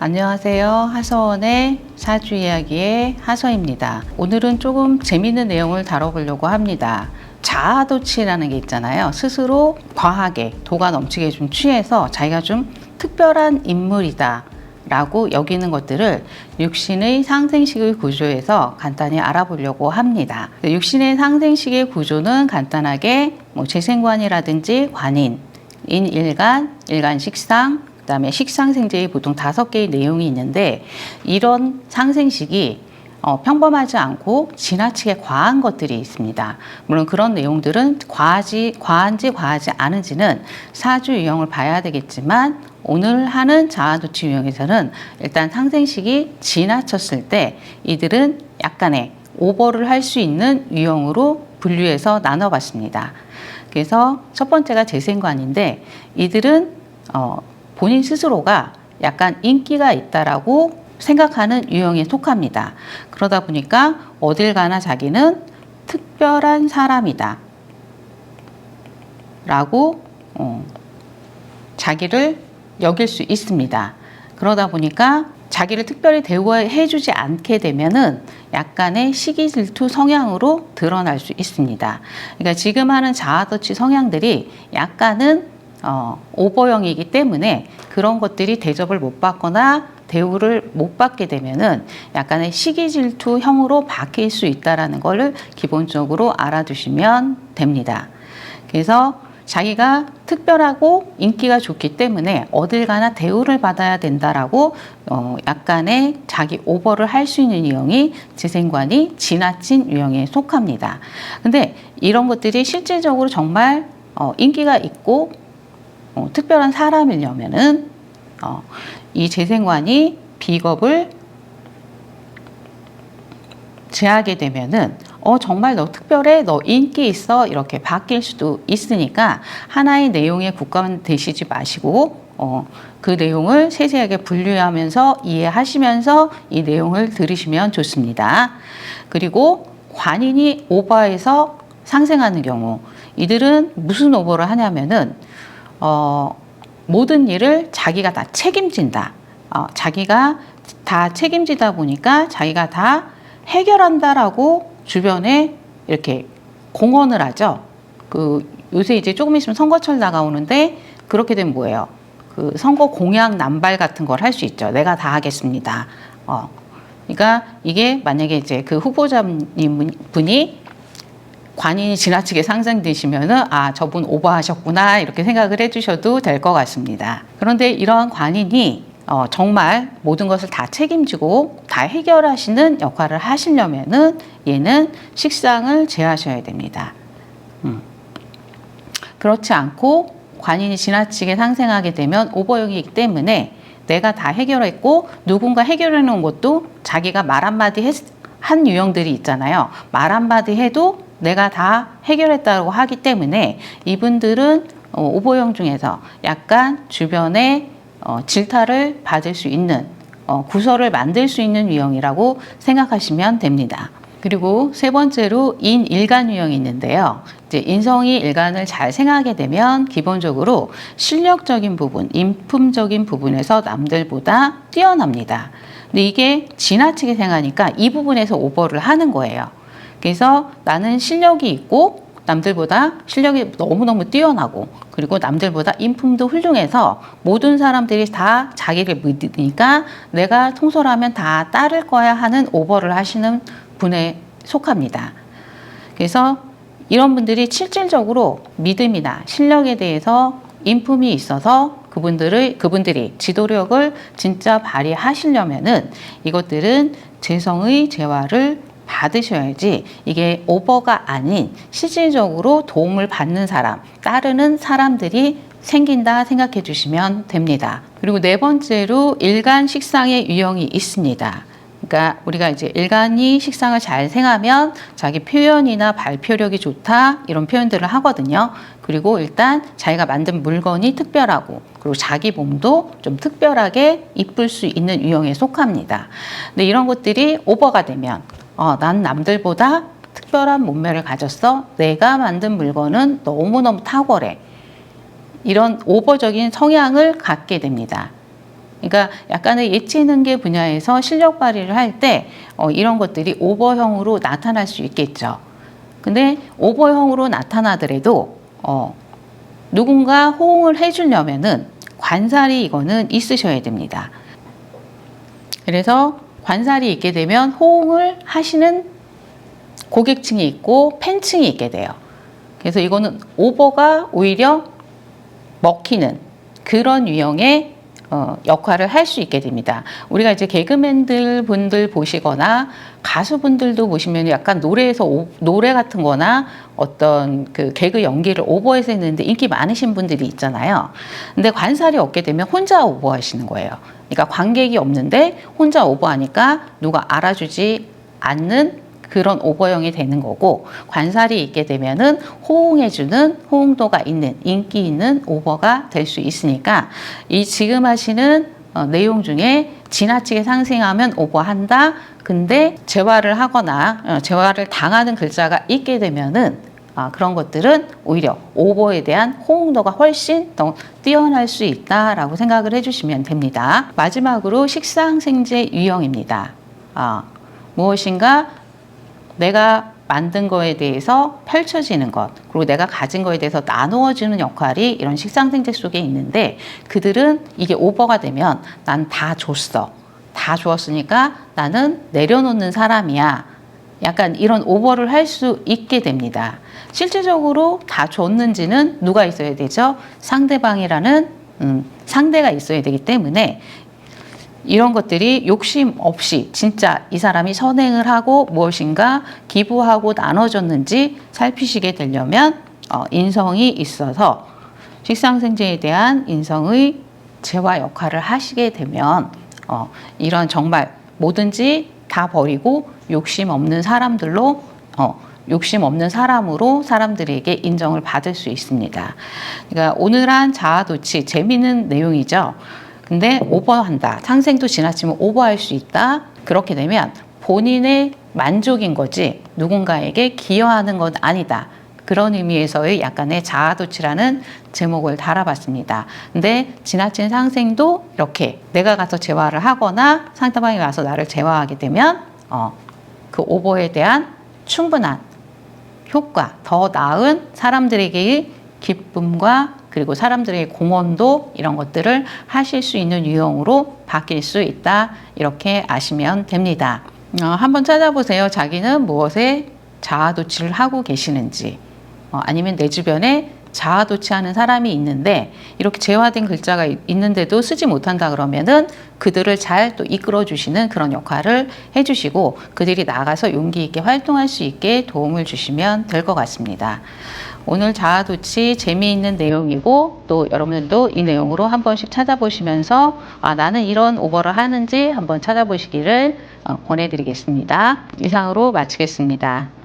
안녕하세요. 하서원의 사주 이야기의 하서입니다. 오늘은 조금 재밌는 내용을 다뤄보려고 합니다. 자아도취라는 게 있잖아요. 스스로 과하게 도가 넘치게 좀 취해서 자기가 좀 특별한 인물이다. 라고 여기는 것들을 육신의 상생식의 구조에서 간단히 알아보려고 합니다. 육신의 상생식의 구조는 간단하게 뭐 재생관이라든지 관인, 인일간, 일간식상, 그다음에 식상생제의 보통 다섯 개의 내용이 있는데 이런 상생식이 어, 평범하지 않고 지나치게 과한 것들이 있습니다. 물론 그런 내용들은 과하지, 과한지 과하지 않은지는 사주 유형을 봐야 되겠지만 오늘 하는 자아도취 유형에서는 일단 상생식이 지나쳤을 때 이들은 약간의 오버를 할 수 있는 유형으로 분류해서 나눠봤습니다. 그래서 첫 번째가 재생관인데 이들은 어, 본인 스스로가 약간 인기가 있다라고 생각하는 유형에 속합니다. 그러다 보니까 어딜 가나 자기는 특별한 사람이다. 라고 어, 자기를 여길 수 있습니다. 그러다 보니까 자기를 특별히 대우해 주지 않게 되면은 약간의 시기 질투 성향으로 드러날 수 있습니다. 그러니까 지금 하는 자아도취 성향들이 약간은 어, 오버형이기 때문에 그런 것들이 대접을 못 받거나 대우를 못 받게 되면은 약간의 시기 질투형으로 바뀔 수 있다라는 것을 기본적으로 알아두시면 됩니다. 그래서 자기가 특별하고 인기가 좋기 때문에 어딜 가나 대우를 받아야 된다라고 어 약간의 자기 오버를 할 수 있는 유형이 재생관이 지나친 유형에 속합니다. 근데 이런 것들이 실질적으로 정말 어 인기가 있고 어 특별한 사람이려면은 어, 이 재생관이 비겁을 제하게 되면은 어 정말 너 특별해 너 인기 있어 이렇게 바뀔 수도 있으니까 하나의 내용에 국감되시지 마시고 어, 그 내용을 세세하게 분류하면서 이해하시면서 이 내용을 들으시면 좋습니다. 그리고 관인이 오버해서 상생하는 경우 이들은 무슨 오버를 하냐면은 어, 모든 일을 자기가 다 책임진다. 어, 자기가 다 책임지다 보니까 자기가 다 해결한다라고 주변에 이렇게 공언을 하죠. 그 요새 이제 조금 있으면 선거철 다가오는데 그렇게 되면 뭐예요? 그 선거 공약 남발 같은 걸 할 수 있죠. 내가 다 하겠습니다. 어. 그러니까 이게 만약에 이제 그 후보자님 분이 관인이 지나치게 상승되시면은 아 저분 오버하셨구나 이렇게 생각을 해주셔도 될 것 같습니다. 그런데 이러한 관인이 어, 정말 모든 것을 다 책임지고 다 해결하시는 역할을 하시려면은 얘는 식상을 제하셔야 됩니다. 음. 그렇지 않고 관인이 지나치게 상생하게 되면 오버형이기 때문에 내가 다 해결했고 누군가 해결해 놓은 것도 자기가 말 한마디 했, 한 유형들이 있잖아요. 말 한마디 해도 내가 다 해결했다고 하기 때문에 이분들은 어, 오보형 중에서 약간 주변에 어, 질타를 받을 수 있는 어, 구설을 만들 수 있는 유형이라고 생각하시면 됩니다. 그리고 세 번째로 인일간 유형이 있는데요. 이제 인성이 일간을 잘 생각하게 되면 기본적으로 실력적인 부분, 인품적인 부분에서 남들보다 뛰어납니다. 근데 이게 지나치게 생각하니까 이 부분에서 오버를 하는 거예요. 그래서 나는 실력이 있고 남들보다 실력이 너무너무 뛰어나고 그리고 남들보다 인품도 훌륭해서 모든 사람들이 다 자기를 믿으니까 내가 통솔하면 다 따를 거야 하는 오버를 하시는 분에 속합니다. 그래서 이런 분들이 실질적으로 믿음이나 실력에 대해서 인품이 있어서 그분들의 그분들이 지도력을 진짜 발휘하시려면은 이것들은 재성의 재화를 받으셔야지 이게 오버가 아닌 실질적으로 도움을 받는 사람, 따르는 사람들이 생긴다 생각해 주시면 됩니다. 그리고 네 번째로 일간 식상의 유형이 있습니다. 그러니까 우리가 이제 일간이 식상을 잘 생하면 자기 표현이나 발표력이 좋다 이런 표현들을 하거든요. 그리고 일단 자기가 만든 물건이 특별하고 그리고 자기 몸도 좀 특별하게 이쁠 수 있는 유형에 속합니다. 근데 이런 것들이 오버가 되면 어, 난 남들보다 특별한 몸매를 가졌어. 내가 만든 물건은 너무너무 탁월해. 이런 오버적인 성향을 갖게 됩니다. 그러니까 약간의 예체능계 분야에서 실력 발휘를 할때 어, 이런 것들이 오버형으로 나타날 수 있겠죠. 근데 오버형으로 나타나더라도 어, 누군가 호응을 해주려면은 관살이 이거는 있으셔야 됩니다. 그래서 관살이 있게 되면 호응을 하시는 고객층이 있고 팬층이 있게 돼요. 그래서 이거는 오버가 오히려 먹히는 그런 유형의 어, 역할을 할 수 있게 됩니다. 우리가 이제 개그맨들 분들 보시거나 가수분들도 보시면 약간 노래에서 오- 노래 같은 거나 어떤 그 개그 연기를 오버해서 했는데 인기 많으신 분들이 있잖아요. 근데 관살이 없게 되면 혼자 오버하시는 거예요. 그러니까 관객이 없는데 혼자 오버하니까 누가 알아주지 않는 그런 오버형이 되는 거고 관살이 있게 되면은 호응해주는 호응도가 있는 인기 있는 오버가 될 수 있으니까 이 지금 하시는 어, 내용 중에 지나치게 상승하면 오버한다. 근데 재활을 하거나 어, 재활을 당하는 글자가 있게 되면은 아, 그런 것들은 오히려 오버에 대한 호응도가 훨씬 더 뛰어날 수 있다라고 생각을 해주시면 됩니다. 마지막으로 식상생재 유형입니다. 아, 무엇인가 내가 만든 거에 대해서 펼쳐지는 것, 그리고 내가 가진 거에 대해서 나누어주는 역할이 이런 식상생태 속에 있는데 그들은 이게 오버가 되면 난 다 줬어. 다 주었으니까 나는 내려놓는 사람이야. 약간 이런 오버를 할 수 있게 됩니다. 실질적으로 다 줬는지는 누가 있어야 되죠? 상대방이라는 음, 상대가 있어야 되기 때문에 이런 것들이 욕심 없이 진짜 이 사람이 선행을 하고 무엇인가 기부하고 나눠줬는지 살피시게 되려면 어, 인성이 있어서 식상생재에 대한 인성의 재화 역할을 하시게 되면 어, 이런 정말 뭐든지 다 버리고 욕심 없는 사람들로 어, 욕심 없는 사람으로 사람들에게 인정을 받을 수 있습니다. 그러니까 오늘 한 자아도취 재미있는 내용이죠. 근데 오버한다. 상생도 지나치면 오버할 수 있다. 그렇게 되면 본인의 만족인 거지 누군가에게 기여하는 건 아니다. 그런 의미에서의 약간의 자아도취라는 제목을 달아봤습니다. 근데 지나친 상생도 이렇게 내가 가서 재화를 하거나 상대방이 와서 나를 재화하게 되면 어, 그 오버에 대한 충분한 효과, 더 나은 사람들에게의 기쁨과 그리고 사람들의 공헌도 이런 것들을 하실 수 있는 유형으로 바뀔 수 있다. 이렇게 아시면 됩니다. 어, 한번 찾아보세요. 자기는 무엇에 자아도취를 하고 계시는지. 어, 아니면 내 주변에 자아도취하는 사람이 있는데 이렇게 재화된 글자가 이- 있는데도 쓰지 못한다 그러면은 그들을 잘 또 이끌어 주시는 그런 역할을 해주시고 그들이 나가서 용기 있게 활동할 수 있게 도움을 주시면 될 것 같습니다. 오늘 자아도취 재미있는 내용이고 또 여러분들도 이 내용으로 한 번씩 찾아보시면서 아, 나는 이런 오버를 하는지 한번 찾아보시기를 어, 권해드리겠습니다. 이상으로 마치겠습니다.